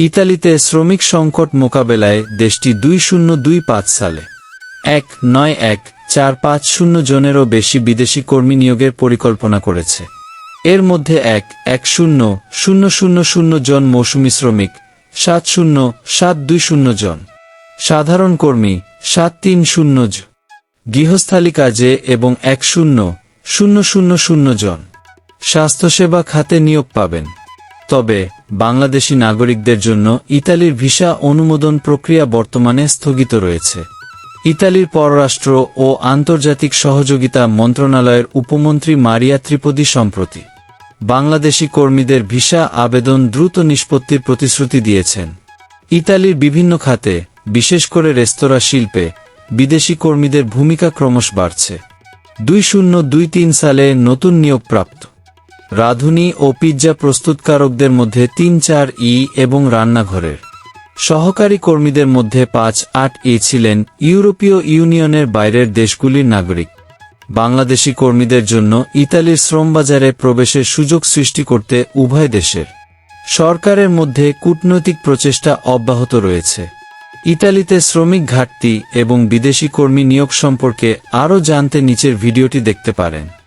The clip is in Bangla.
ইতালিতে শ্রমিক সংকট মোকাবেলায় দেশটি দুই শূন্য দুই পাঁচ সালে। এক, নয়, এক, চার, পাঁচ, শূন্য জনেরও বেশি বিদেশি কর্মী নিয়োগের পরিকল্পনা করেছে। এর মধ্যে এক এক, শূন্য শূন্য শূন্য শূন্য জন মৌসুমী শ্রমিক, সাত, শূন্য, সাত, দুই, শূন্য জন। সাধারণ কর্মী, সাত, তিন, শূন্য গৃহস্থালী কাজে এবং এক, শূন্য শূন্য শূন্য শূন্য জন। স্বাস্থ্যসেবা খাতে নিয়োগ পাবেন। তবে বাংলাদেশি নাগরিকদের জন্য ইতালির ভিসা অনুমোদন প্রক্রিয়া বর্তমানে স্থগিত রয়েছে। ইতালির পররাষ্ট্র ও আন্তর্জাতিক সহযোগিতা মন্ত্রণালয়ের উপমন্ত্রী মারিয়া ত্রিপদী সম্প্রতি বাংলাদেশি কর্মীদের ভিসা আবেদন দ্রুত নিষ্পত্তির প্রতিশ্রুতি দিয়েছেন। ইতালির বিভিন্ন খাতে, বিশেষ করে রেস্তোরাঁ শিল্পে, বিদেশি কর্মীদের ভূমিকা ক্রমশ বাড়ছে। দুই শূন্য দুই তিন সালে নতুন নিয়োগপ্রাপ্ত। রাঁধুনি ও পিৎজা প্রস্তুতকারকদের মধ্যে তিন চার ই এবং রান্নাঘরের। সহকারী কর্মীদের মধ্যে পাঁচ আট এ ছিলেন ইউরোপীয় ইউনিয়নের বাইরের দেশগুলির নাগরিক। বাংলাদেশি কর্মীদের জন্য ইতালির শ্রমবাজারে প্রবেশের সুযোগ সৃষ্টি করতে উভয় দেশের সরকারের মধ্যে কূটনৈতিক প্রচেষ্টা অব্যাহত রয়েছে। ইতালিতে শ্রমিক ঘাটতি এবং বিদেশি কর্মী নিয়োগ সম্পর্কে আরও জানতে নিচের ভিডিওটি দেখতে পারেন।